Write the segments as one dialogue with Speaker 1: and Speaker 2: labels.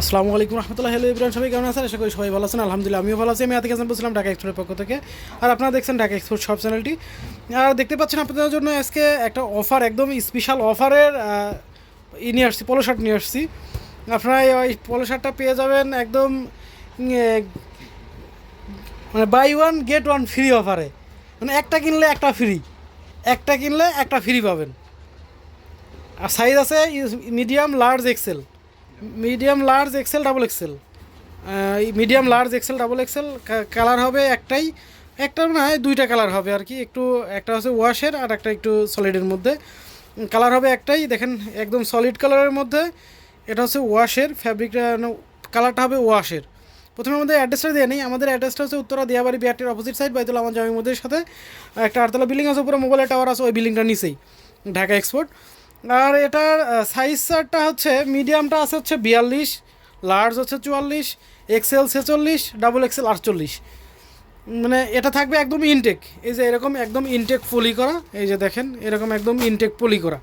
Speaker 1: আসসালামু আলাইকুম রহমতুল্লাহ, হ্যালো ইব্রাহিম সবাই কেমন আছেন? আশা করি সবাই ভালো আছেন। আলহামদুলিল্লাহ, আমিও ভালো আছি। আমি আতিক হাসান বলছিলাম ঢাকা এক্সপোর্টের পক্ষ থেকে। আর আপনারা দেখছেন ঢাকা এক্সপোর্ট সব চ্যানেলটি আর দেখতে পাচ্ছেন আপনাদের জন্য আজকে একটা অফার একদম স্পেশাল অফারের ই নিয়ে আসছি পলো শার্ট নিয়ে আসছি। আপনারা ওই পলো শার্টটা পেয়ে যাবেন একদম মানে buy one get one free অফারে মানে একটা কিনলে একটা ফ্রি একটা কিনলে একটা ফ্রি পাবেন। আর সাইজ আছে medium large XL medium large XL double XL medium large XL double XL colour হবে একটাই। একটা না হয় দুইটা কালার হবে আর কি। একটু, একটা হচ্ছে ওয়াশের আর একটা একটু সলিডের মধ্যে। কালার হবে একটাই। দেখেন, একদম সলিড কালারের মধ্যে। এটা হচ্ছে ওয়াশের ফ্যাব্রিকটা কালারটা হবে ওয়াশের প্রথমে আমাদের অ্যাড্রেসটা দিয়ে নিই। আমাদের অ্যাড্রেসটা হচ্ছে উত্তরা দিয়াবাড়ি বিআরটির অপোজিট সাইড বাইতুল আমার জামি মধ্যে সাথে। একটা আটতলা বিল্ডিং আছে, উপরে মোবাইলের টাওয়ার আছে, ওই বিল্ডিংটার নিচেই। ঢাকা এক্সপোর্ট আর এটার সাইজ চারটা হচ্ছে মিডিয়ামটা আছে হচ্ছে বিয়াল্লিশ লার্জ হচ্ছে চুয়াল্লিশ এক্সেল ছেচল্লিশ ডাবল এক্সেল আটচল্লিশ। মানে এটা থাকবে একদম ইনটেক এই যে এরকম একদম ইনটেক পলি করা, এই যে দেখেন, এরকম একদম ইনটেক পলি করা।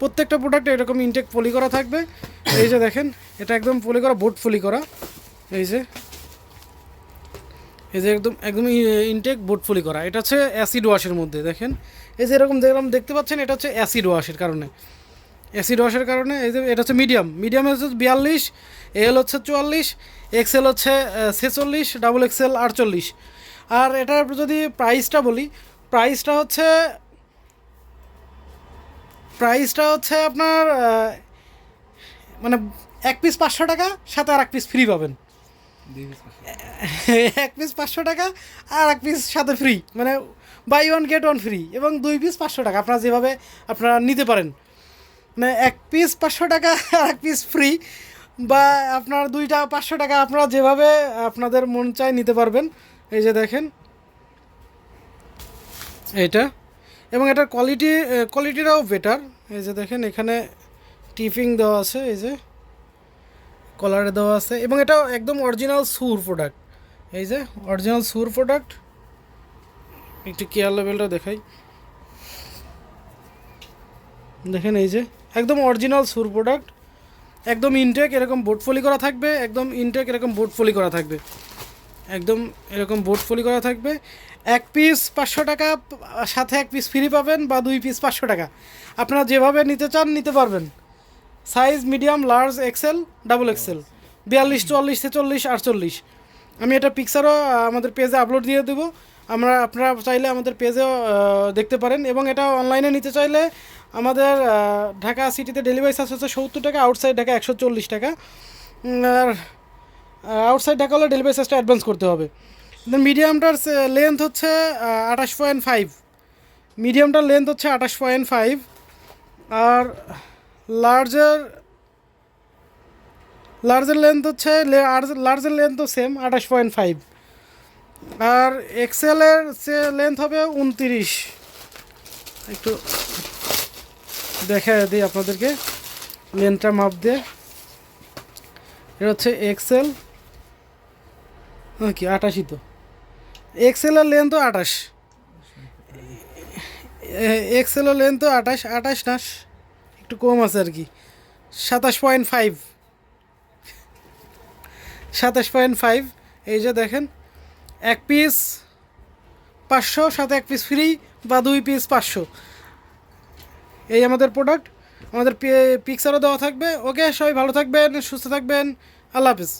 Speaker 1: প্রত্যেকটা প্রোডাক্ট এরকম ইনটেক পলি করা থাকবে। এই যে দেখেন, এটা একদম পলি করা বোট পলি করা। এই যে এই যে একদম একদম ইনটেক বোট পলি করা। এটা হচ্ছে অ্যাসিড ওয়াশের মধ্যে, দেখেন। এই যে এরকম যেরকম দেখতে পাচ্ছেন, এটা হচ্ছে অ্যাসিড ওয়াশের কারণে। অ্যাসিড ওয়াশের কারণে, এই যে এটা হচ্ছে মিডিয়াম মিডিয়াম হচ্ছে বিয়াল্লিশ এল হচ্ছে চুয়াল্লিশ এক্সেল হচ্ছে ছেচল্লিশ ডাবল এক্সেল আটচল্লিশ। আর এটার যদি প্রাইসটা বলি প্রাইসটা হচ্ছে প্রাইসটা হচ্ছে আপনার মানে এক পিস পাঁচশো টাকা, সাথে আর এক পিস ফ্রি পাবেন। এক পিস পাঁচশো টাকা আর এক পিস সাথে ফ্রি মানে buy one get one free এবং দুই পিস পাঁচশো টাকা। আপনারা যেভাবে আপনারা নিতে পারেন। মানে এক পিস পাঁচশো টাকা আর এক পিস ফ্রি বা আপনার দুইটা পাঁচশো টাকা আপনারা যেভাবে আপনাদের মন চায় নিতে পারবেন। এই যে দেখেন। এটা এবং এটার কোয়ালিটি কোয়ালিটিটাও বেটার এই যে দেখেন, এখানে টিপিং দেওয়া আছে, এই যে। কলারে দেওয়া আছে এবং এটা একদম অরিজিনাল সুর প্রোডাক্ট এই যে অরিজিনাল সুর প্রোডাক্ট একটু কেয়ার লেভেলটা দেখাই। দেখেন এই যে, একদম অরিজিনাল সুর প্রোডাক্ট একদম ইনটেক এরকম বোট ফলি করা থাকবে, একদম ইনটেক এরকম বোট ফলি করা থাকবে। একদম এরকম বোট ফলি করা থাকবে। এক পিস পাঁচশো টাকা, সাথে এক পিস ফ্রি পাবেন বা দুই পিস পাঁচশো টাকা। আপনারা যেভাবে নিতে চান, নিতে পারবেন। Size medium large XL double XL বিয়াল্লিশ চুয়াল্লিশ ছেচল্লিশ আটচল্লিশ। আমি এটা পিকচারও আমাদের পেজে আপলোড দিয়ে দেবো। আমরা আপনারা চাইলে আমাদের পেজেও দেখতে পারেন। এবং এটা অনলাইনে নিতে চাইলে আমাদের ঢাকা সিটিতে ডেলিভারি চার্জ হচ্ছে সত্তর টাকা আউটসাইড ঢাকা একশো চল্লিশ টাকা। আর আউটসাইড ঢাকা হলে ডেলিভারি চার্জটা অ্যাডভান্স করতে হবে। মিডিয়ামটার লেন্থ হচ্ছে আঠাশ পয়েন্ট ফাইভ মিডিয়ামটার লেন্থ হচ্ছে আঠাশ পয়েন্ট ফাইভ আর লার্জার লার্জার লেন্থ হচ্ছে লার্জের লেন্থও সেম আঠাশ পয়েন্ট ফাইভ আর এক্সেলের সে লেন্থ হবে উনতিরিশ। একটু দেখা দিই আপনাদেরকে লেন্থটা মাপ দিয়ে। এটা হচ্ছে এক্সেল কি আটাশি তো? এক্সেলের লেন্থ আঠাশ। এক্সেলের লেন্থ আঠাশ আঠাশ না একটু কম আছে আর কি। সাতাশ পয়েন্ট ফাইভ সাতাশ পয়েন্ট ফাইভ এই যে দেখেন, এক পিস পাঁচশো, সাথে এক পিস ফ্রি বা দুই পিস পাঁচশো। এই আমাদের প্রোডাক্ট আমাদের পিকচারও দেওয়া থাকবে। ওকে সবাই ভালো থাকবেন, সুস্থ থাকবেন। আল্লাহ হাফিজ।